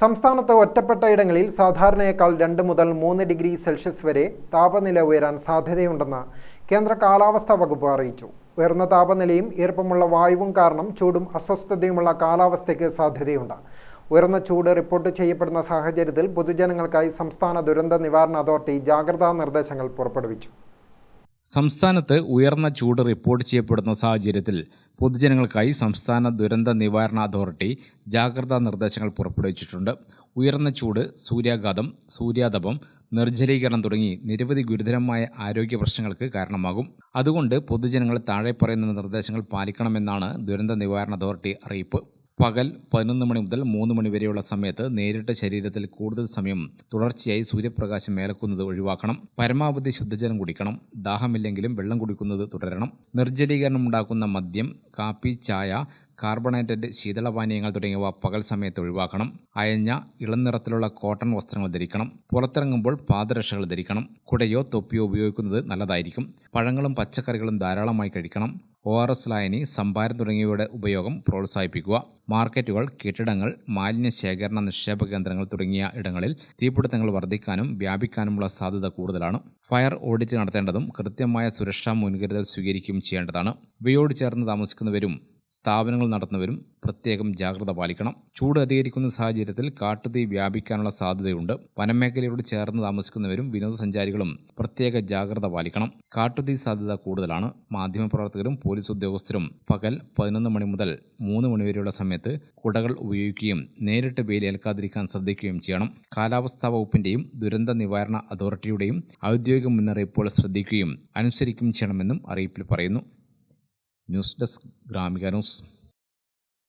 സംസ്ഥാനത്ത് ഒറ്റപ്പെട്ട ഇടങ്ങളിൽ സാധാരണയേക്കാൾ രണ്ട് മുതൽ മൂന്ന് ഡിഗ്രി സെൽഷ്യസ് വരെ താപനില ഉയരാൻ സാധ്യതയുണ്ടെന്ന് കേന്ദ്ര കാലാവസ്ഥാ വകുപ്പ് അറിയിച്ചു. ഉയർന്ന താപനിലയും ഈർപ്പമുള്ള വായുവും കാരണം ചൂടും അസ്വസ്ഥതയുമുള്ള കാലാവസ്ഥയ്ക്ക് സാധ്യതയുണ്ട്. ഉയർന്ന ചൂട് റിപ്പോർട്ട് ചെയ്യപ്പെടുന്ന സാഹചര്യത്തിൽ പൊതുജനങ്ങൾക്കായി സംസ്ഥാന ദുരന്ത നിവാരണ അതോറിറ്റി ജാഗ്രതാ നിർദ്ദേശങ്ങൾ പുറപ്പെടുവിച്ചു. സംസ്ഥാനത്ത് ഉയർന്ന ചൂട് റിപ്പോർട്ട് ചെയ്യപ്പെടുന്ന സാഹചര്യത്തിൽ പൊതുജനങ്ങൾക്കായി സംസ്ഥാന ദുരന്ത നിവാരണ അതോറിറ്റി ജാഗ്രതാ നിർദ്ദേശങ്ങൾ പുറപ്പെടുവിച്ചിട്ടുണ്ട്. ഉയർന്ന ചൂട് സൂര്യാഘാതം സൂര്യാതപം നിർജലീകരണം തുടങ്ങി നിരവധി ഗുരുതരമായ ആരോഗ്യ പ്രശ്നങ്ങൾക്ക് കാരണമാകും. അതുകൊണ്ട് പൊതുജനങ്ങൾ താഴെ പറയുന്ന നിർദ്ദേശങ്ങൾ പാലിക്കണമെന്നാണ് ദുരന്ത നിവാരണ അതോറിറ്റി അറിയിപ്പ്. പകൽ പതിനൊന്ന് മണി മുതൽ മൂന്ന് മണി വരെയുള്ള സമയത്ത് നേരിട്ട് ശരീരത്തിൽ കൂടുതൽ സമയം തുടർച്ചയായി സൂര്യപ്രകാശം മേലക്കുന്നത് ഒഴിവാക്കണം. പരമാവധി ശുദ്ധജലം കുടിക്കണം. ദാഹമില്ലെങ്കിലും വെള്ളം കുടിക്കുന്നത് തുടരണം. നിർജലീകരണം ഉണ്ടാക്കുന്ന മദ്യം കാപ്പി ചായ കാർബണേറ്റഡ് ശീതളപാനീയങ്ങൾ തുടങ്ങിയവ പകൽ സമയത്ത് ഒഴിവാക്കണം. അയഞ്ഞ ഇളം നിറത്തിലുള്ള കോട്ടൺ വസ്ത്രങ്ങൾ ധരിക്കണം. പുറത്തിറങ്ങുമ്പോൾ പാദരക്ഷകൾ ധരിക്കണം. കുടയോ തൊപ്പിയോ ഉപയോഗിക്കുന്നത് നല്ലതായിരിക്കും. പഴങ്ങളും പച്ചക്കറികളും ധാരാളമായി കഴിക്കണം. ഒ ആർ എസ് ലായനി സംഭാരം തുടങ്ങിയവയുടെ ഉപയോഗം പ്രോത്സാഹിപ്പിക്കുക. മാർക്കറ്റുകൾ കെട്ടിടങ്ങൾ മാലിന്യ ശേഖരണ നിക്ഷേപ കേന്ദ്രങ്ങൾ തുടങ്ങിയ ഇടങ്ങളിൽ തീപിടുത്തങ്ങൾ വർദ്ധിക്കാനും വ്യാപിക്കാനുമുള്ള സാധ്യത കൂടുതലാണ്. ഫയർ ഓഡിറ്റ് നടത്തേണ്ടതും കൃത്യമായ സുരക്ഷാ മുൻകരുതൽ സ്വീകരിക്കുകയും ചെയ്യേണ്ടതാണ്. ഇവയോട് ചേർന്ന് താമസിക്കുന്നവരും സ്ഥാപനങ്ങൾ നടത്തുന്നവരും പ്രത്യേകം ജാഗ്രത പാലിക്കണം. ചൂട് അധികരിക്കുന്ന സാഹചര്യത്തിൽ കാട്ടുതീ വ്യാപിക്കാനുള്ള സാധ്യതയുണ്ട്. വനമേഖലയോട് ചേർന്ന് താമസിക്കുന്നവരും വിനോദസഞ്ചാരികളും പ്രത്യേക ജാഗ്രത പാലിക്കണം. കാട്ടുതീ സാധ്യത കൂടുതലാണ്. മാധ്യമപ്രവർത്തകരും പോലീസ് ഉദ്യോഗസ്ഥരും പകൽ പതിനൊന്ന് മണി മുതൽ മൂന്ന് മണിവരെയുള്ള സമയത്ത് കുടകൾ ഉപയോഗിക്കുകയും നേരിട്ട് വെയിലേൽക്കാതിരിക്കാൻ ശ്രദ്ധിക്കുകയും ചെയ്യണം. കാലാവസ്ഥാ വകുപ്പിന്റെയും ദുരന്ത നിവാരണ അതോറിറ്റിയുടെയും ഔദ്യോഗിക മുന്നറിയിപ്പുകൾ ശ്രദ്ധിക്കുകയും അനുസരിക്കുകയും ചെയ്യണമെന്നും അറിയിപ്പിൽ പറയുന്നു. News desk Gramika news.